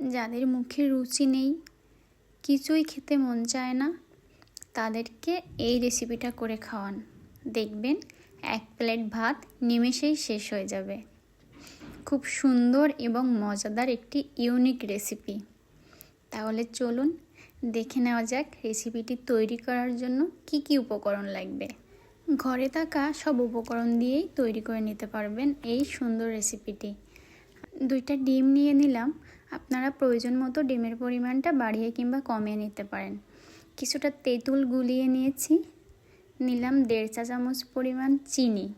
যাদের মুখে রুচি নেই, কিছুই খেতে মন চায় না, তাদেরকে এই রেসিপিটা করে খাওয়ান। দেখবেন এক প্লেট ভাত নিমেষেই শেষ হয়ে যাবে। খুব সুন্দর এবং মজাদার একটি ইউনিক রেসিপি তাহলে চলুন দেখে নেওয়া যাক রেসিপিটি তৈরি করার জন্য কি কি উপকরণ লাগবে। ঘরে থাকা সব উপকরণ দিয়েই তৈরি করে নিতে পারবেন এই সুন্দর রেসিপিটি দুইটা ডিম নিয়ে নিলাম। আপনারা প্রয়োজন মতো ডিমের পরিমাণটা বাড়িয়ে কিংবা কমিয়ে নিতে পারেন। কিছুটা তেঁতুল গুলিয়ে নিয়েছি। নিলাম দেড় চা চামচ পরিমাণ চিনি।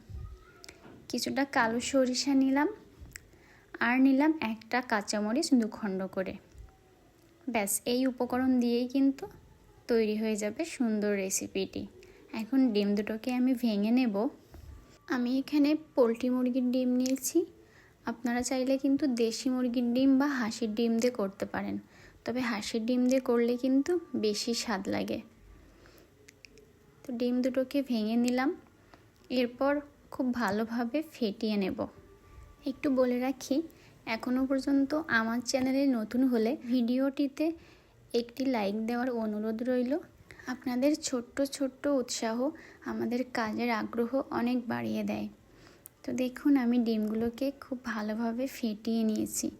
কিছুটা কালো সরিষা নিলাম। আর নিলাম একটা কাঁচামরিচ দুখণ্ড করে। ব্যাস, এই উপকরণ দিয়েই কিন্তু তৈরি হয়ে যাবে সুন্দর রেসিপিটি। এখন ডিম দুটোকে আমি ভেঙে নেব। আমি এখানে পোলট্রি মুরগির ডিম নিয়েছি। আপনারা চাইলে কিন্তু দেশি মুরগির ডিম বা হাঁসির ডিম দিয়ে করতে পারেন। তবে হাঁসের ডিম দিয়ে করলে কিন্তু বেশি স্বাদ লাগে। তো ডিম দুটোকে ভেঙে নিলাম। এরপর খুব ভালোভাবে ফেটিয়ে নেব। একটু বলে রাখি এখনও পর্যন্ত আমার চ্যানেলে নতুন হলে ভিডিওটিতে একটি লাইক দেওয়ার অনুরোধ রইল। আপনাদের ছোট্ট ছোট্ট উৎসাহ আমাদের কাজের আগ্রহ অনেক বাড়িয়ে দেয়। তো দেখুন, আমি ডিমগুলোকে খুব ভালোভাবে ফেটিয়ে নিয়েছি।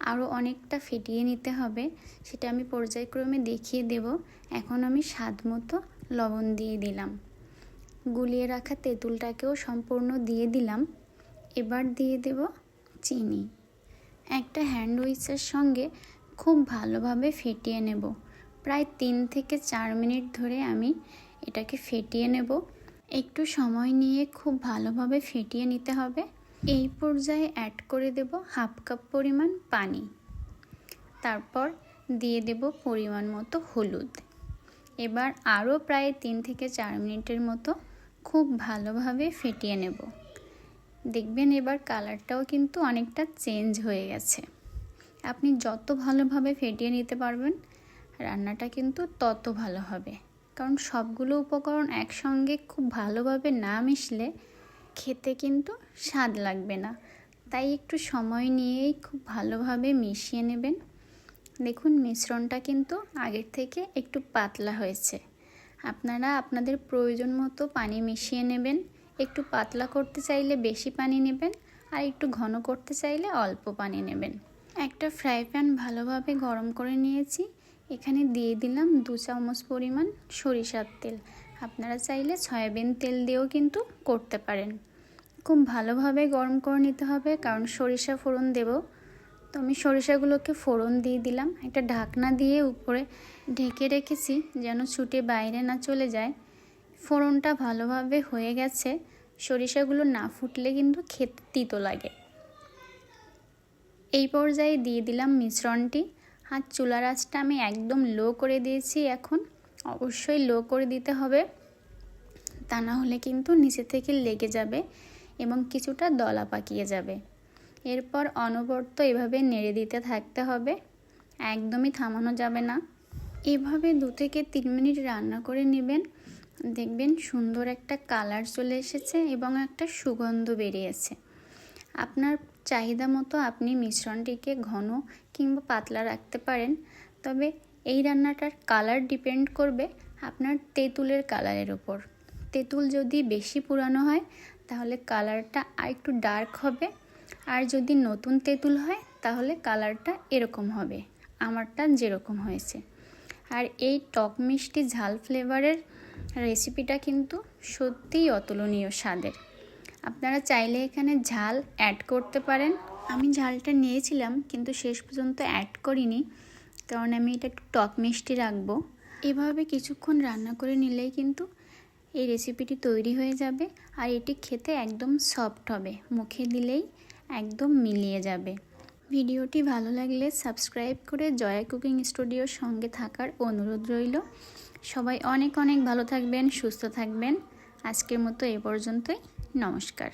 আরও অনেকটা ফেটিয়ে নিতে হবে, সেটা আমি পর্যায়ক্রমে দেখিয়ে দেব। এখন আমি স্বাদ মতো লবণ দিয়ে দিলাম। গুলিয়ে রাখা তেঁতুলটাকেও সম্পূর্ণ দিয়ে দিলাম। এবার দিয়ে দেব চিনি। একটা হ্যান্ড উইচের সঙ্গে খুব ভালোভাবে ফেটিয়ে নেব। প্রায় তিন থেকে চার মিনিট ধরে আমি এটাকে ফেটিয়ে নেব। একটু সময় নিয়ে খুব ভালোভাবে ফেটিয়ে নিতে হবে। এই পর্যায়ে অ্যাড করে দেব হাফ কাপ পরিমাণ পানি। তারপর দিয়ে দেব পরিমাণ মতো হলুদ। এবার আরও প্রায় তিন থেকে চার মিনিটের মতো খুব ভালোভাবে ফেটিয়ে নেব। দেখবেন এবার কালারটাও কিন্তু অনেকটা চেঞ্জ হয়ে গেছে। আপনি যত ভালোভাবে ফেটিয়ে নিতে পারবেন, রান্নাটা কিন্তু তত ভালো হবে। কারণ সবগুলো উপকরণ একসঙ্গে খুব ভালোভাবে না মিশলে খেতে কিন্তু স্বাদ লাগবে না। তাই একটু সময় নিয়েই খুব ভালোভাবে মিশিয়ে নেবেন। দেখুন, মিশ্রণটা কিন্তু আগের থেকে একটু পাতলা হয়েছে। আপনারা আপনাদের প্রয়োজন মতো পানি মিশিয়ে নেবেন। একটু পাতলা করতে চাইলে বেশি পানি নেবেন আর একটু ঘন করতে চাইলে অল্প পানি নেবেন। একটা ফ্রাই প্যান ভালোভাবে গরম করে নিয়েছি। এখানে দিয়ে দিলাম দু চামচ পরিমাণ সরিষার তেল। আপনারা চাইলে সয়াবিন তেল দিয়েও কিন্তু করতে পারেন। খুব ভালোভাবে গরম করে নিতে হবে, কারণ সরিষা ফোড়ন দেব। তো আমি সরিষাগুলোকে ফোড়ন দিয়ে দিলাম। একটা ঢাকনা দিয়ে উপরে ঢেকে রেখেছি যেন ছুটে বাইরে না চলে যায়। ফোড়নটা ভালোভাবে হয়ে গেছে। সরিষাগুলো না ফুটলে কিন্তু খেতে তিতো লাগে। এই পর্যায়ে দিয়ে দিলাম মিশ্রণটি। আর চুলার আঁচটা আমি একদম লো করে দিয়েছি এখন। অবশ্যই লো করে দিতে হবে। তা না হলে কিন্তু নিচে থেকে লেগে যাবে এবং কিছুটা দলা পাকিয়ে যাবে। এরপর অনবর্ত এভাবে নেড়ে দিতে থাকতে হবে। একদমই থামানো যাবে না। এভাবে দু থেকে তিন মিনিট রান্না করে নেবেন। দেখবেন সুন্দর একটা কালার চলে এসেছে এবং একটা সুগন্ধ বেরিয়েছে। আপনার চাহিদা মতো আপনি মিশ্রণটিকে ঘন কিংবা পাতলা রাখতে পারেন। তবে এই রান্নাটার কালার ডিপেন্ড করবে আপনার তেঁতুলের কালারের ওপর তেঁতুল যদি বেশি পুরানো হয়, তাহলে কালারটা আর একটু ডার্ক হবে। আর যদি নতুন তেঁতুল হয়, তাহলে কালারটা এরকম হবে। আমারটা যেরকম হয়েছে। আর এই টক মিষ্টি ঝাল ফ্লেভারের রেসিপিটা কিন্তু সত্যিই অতুলনীয় স্বাদের। আপনারা চাইলে এখানে ঝাল অ্যাড করতে পারেন। আমি ঝালটা নিয়েছিলাম, কিন্তু শেষ পর্যন্ত অ্যাড করিনি, কারণ আমি এটা একটু টক মিষ্টি রাখব। এভাবে কিছুক্ষণ রান্না করে নিলেই কিন্তু এই রেসিপিটি তৈরি হয়ে যাবে, আর এটি খেতে একদম সফট হবে। মুখে দিলেই একদম মিলিয়ে যাবে। ভিডিওটি ভালো লাগলে সাবস্ক্রাইব করে জয়া কুকিং স্টুডিওর সঙ্গে থাকার অনুরোধ রইল। সবাই অনেক অনেক ভালো থাকবেন, সুস্থ থাকবেন। আজকের মতো এ পর্যন্তই। নমস্কার।